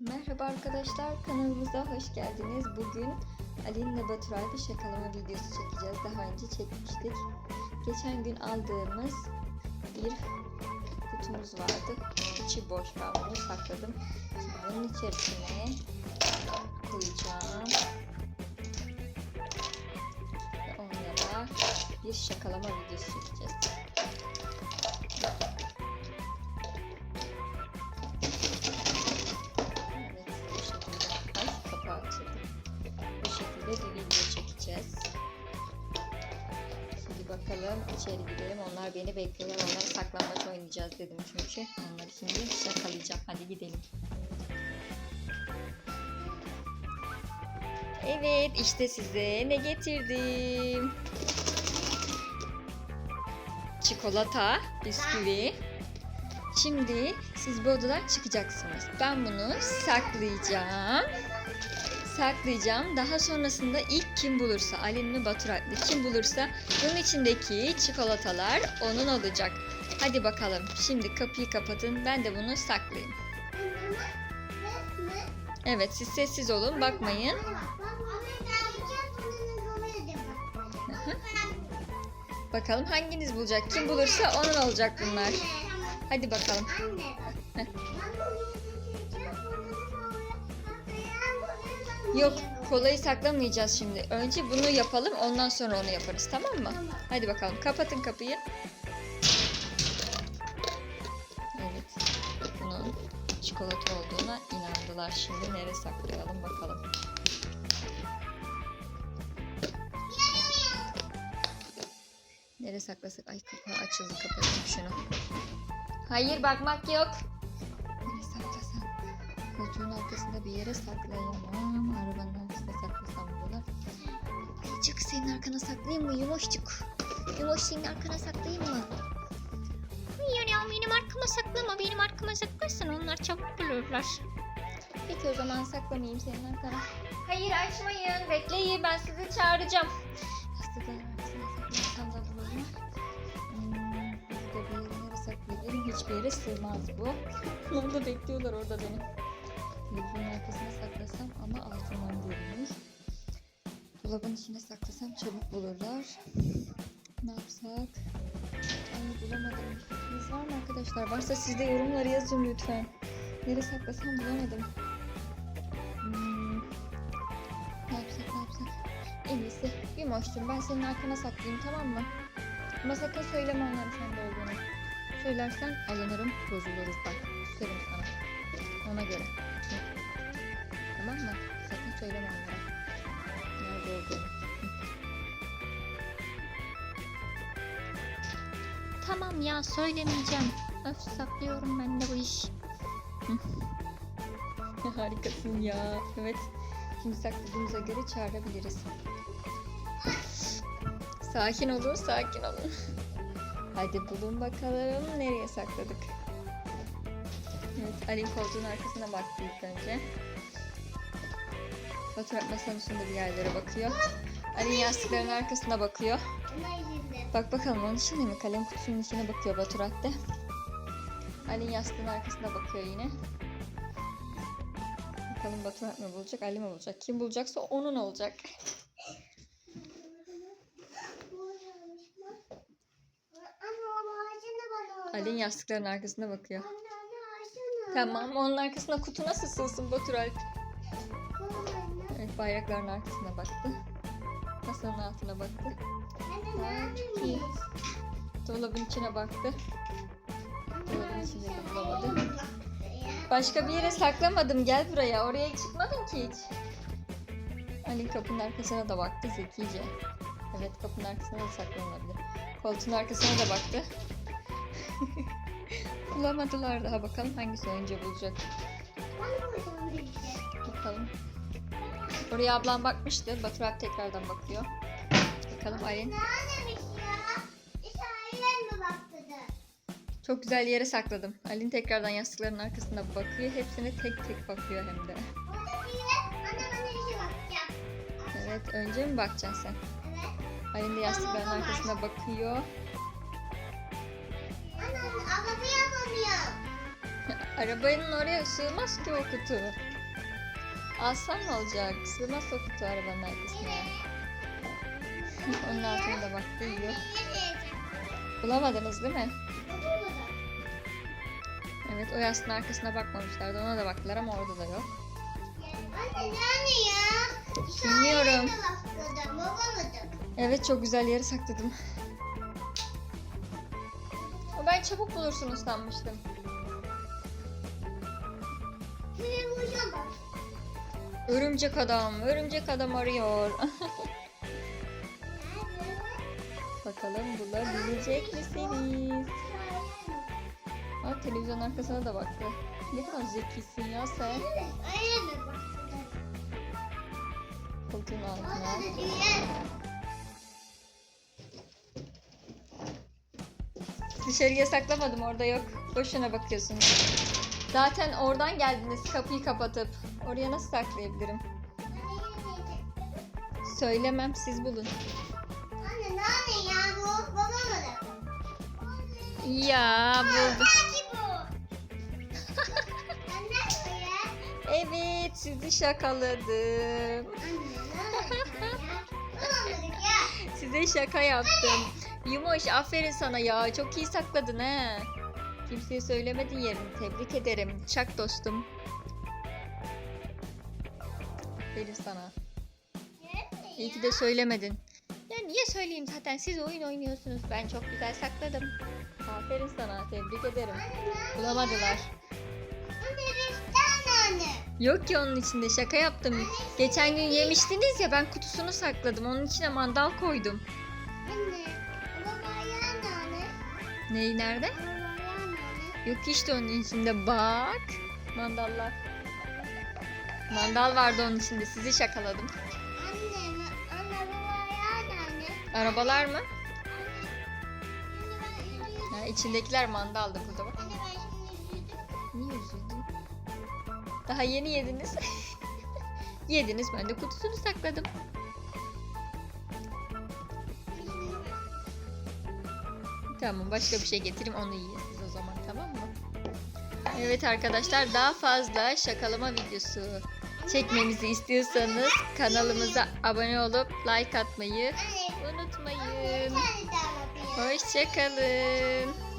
Merhaba arkadaşlar kanalımıza hoş geldiniz. Bugün Ali'nin ve Baturay bir şakalama videosu çekeceğiz. Daha önce çekmiştik. Geçen gün aldığımız bir kutumuz vardı. İçi boş ben bunu sakladım. Şimdi bunun içerisine koyacağım. Ve onlara bir şakalama videosu çekeceğiz. Bakalım içeri gidelim. Onlar beni bekliyorlar. Onlara saklambaç oynayacağız dedim çünkü. Onları şimdi şakalayacağım. Hadi gidelim. Evet işte size ne getirdim. Çikolata, bisküvi. Şimdi siz bu odadan çıkacaksınız. Ben bunu saklayacağım. Saklayacağım. Daha sonrasında ilk kim bulursa, Alin mi Baturay mı kim bulursa bunun içindeki çikolatalar onun olacak. Hadi bakalım. Şimdi kapıyı kapatın. Ben de bunu saklayayım. Evet siz sessiz olun. Bakmayın. Bakalım hanginiz bulacak? Kim bulursa onun olacak bunlar. Hadi bakalım. Yok kolayı saklamayacağız şimdi. Önce bunu yapalım ondan sonra onu yaparız tamam mı? Hadi bakalım kapatın kapıyı. Evet. Bunun çikolata olduğuna inandılar. Şimdi nereye saklayalım bakalım. Nereye saklasak? Ay kapağı açıldı kapatayım şunu. Hayır bakmak yok. Saklasam? Koltuğun arkasında bir yere saklayamam. Arabanın arkasında saklasam buralar. Ayıcık senin arkana saklayayım mı Yumoşcuk? Yumoş senin arkana saklayayım mı? Hayır ya benim arkama saklama. Benim arkama saklarsan onlar çabuk bulurlar. Peki o zaman saklamayayım senin arkana. Hayır açmayın. Bekleyin ben sizi çağıracağım. Yastıkların arkasına saklarsam da. Hmm, bir yere saklayabilirim? Hiçbir yere sığmaz bu. Onlar da bekliyorlar orada beni. Telefonun arkasına saklasam ama altından görünür. Dolabın içine saklasam çabuk bulurlar. Ne yapsak? Ay bulamadım. Bir fikriniz var mı arkadaşlar? Varsa siz de yorumları yazın lütfen. Nereye saklasam bulamadım. Hmm. Ne yapsak ne yapsak? En iyisi Yumoş'cum ben senin arkana saklayayım tamam mı? Ama sakın söyleme onların sende olduğunu. Söylersen alınırım bozuluruz bak. Söylerim sana. Ona göre. Hı. Tamam mı? Sakın söyleme onlara. Nerede olduğunu. Tamam ya söylemeyeceğim. Öf saklıyorum ben de bu iş. Harikasın ya. Evet. Şimdi sakladığımıza göre çağırabiliriz. Sakin olun, sakin olun. Hadi bulun bakalım nereye sakladık. Evet, Ali'nin koltuğun arkasına baktı ilk önce. Fotoğraf masanın üstünde bir yerlere bakıyor. Ali'nin yastıkların arkasına bakıyor. Bak bakalım onun içinde mi? Kalem kutusunun içine bakıyor Baturat de. Ali'nin yastığın arkasına bakıyor yine. Bakalım Baturat mı bulacak, Ali mi bulacak? Kim bulacaksa onun olacak. Ali'nin yastıkların arkasına bakıyor. Tamam, onun arkasına kutu nasıl sığsın Baturay? Evet, bayrakların arkasına baktı. Masanın altına baktı. İyi. Dolabın içine baktı. Dolabın içinde de bulamadı. Başka bir yere saklamadım. Gel buraya. Oraya çıkmadın ki hiç. Ali kapının arkasına da baktı zekice. Evet kapının arkasına da saklanabilir. Koltuğun arkasına da baktı. Bulamadılar daha. Bakalım hangisi önce bulacak. Bakalım. Oraya ablam bakmıştı. Batur abi tekrardan bakıyor. Bakalım Aylin. Çok güzel yere sakladım. Aylin tekrardan yastıkların arkasına bakıyor. Hepsine tek tek bakıyor hem de. Evet önce mi bakacaksın sen? Aylin de yastıkların arkasına bakıyor. Arabanın oraya sığmaz ki o kutu. Alsam ne olacak? Sığmaz o kutu arabanın arkasına. Onun altına da baktı yiyor. Bulamadınız değil mi? Evet o yastığın arkasına bakmamışlardı. Ona da baktılar ama orada da yok. Anne yani ya? Bilmiyorum. Evet çok güzel yere sakladım. Ben çabuk bulursunuz sanmıştım. Örümcek adam, örümcek adam arıyor. Bakalım bulabilecek misiniz? Aa, televizyon arkasına da baktı. Ne kadar zekisin ya sen. Koltuğun altına. Dışarıya saklamadım orada yok. Boşuna bakıyorsunuz. Zaten oradan geldiniz kapıyı kapatıp. Oraya nasıl saklayabilirim? Söylemem siz bulun. Anne nerede ya bu? Bulamadım. Ya buldum. Belki bu. Anne ya. Evet sizi şakaladım. Anne nerede ya? Bulamadık ya. Size şaka yaptım. Yumoş aferin sana ya. Çok iyi sakladın he. Kimseye söylemedin yerini. Tebrik ederim. Çak dostum. Aferin sana. İyi ki de söylemedin. Ya niye söyleyeyim zaten siz oyun oynuyorsunuz. Ben çok güzel sakladım. Aferin sana. Tebrik ederim. Bulamadılar. Yok ki onun içinde şaka yaptım. Geçen gün yemiştiniz ya ben kutusunu sakladım. Onun içine mandal koydum. Anne. Neyi nerede? Yok işte onun içinde bak. Mandallar. Mandal vardı onun içinde. Sizi şakaladım. Anne, ayağın anne. Arabalar mı? Ha, içindekiler mandaldı burada bak. Anne ben şimdi üzüldüm. Niye üzüldün? Daha yeni yediniz. yediniz ben de kutusunu sakladım. Tamam başka bir şey getireyim onu yiyin o zaman tamam mı? Evet arkadaşlar daha fazla şakalama videosu çekmemizi istiyorsanız kanalımıza abone olup like atmayı unutmayın. Hoşçakalın.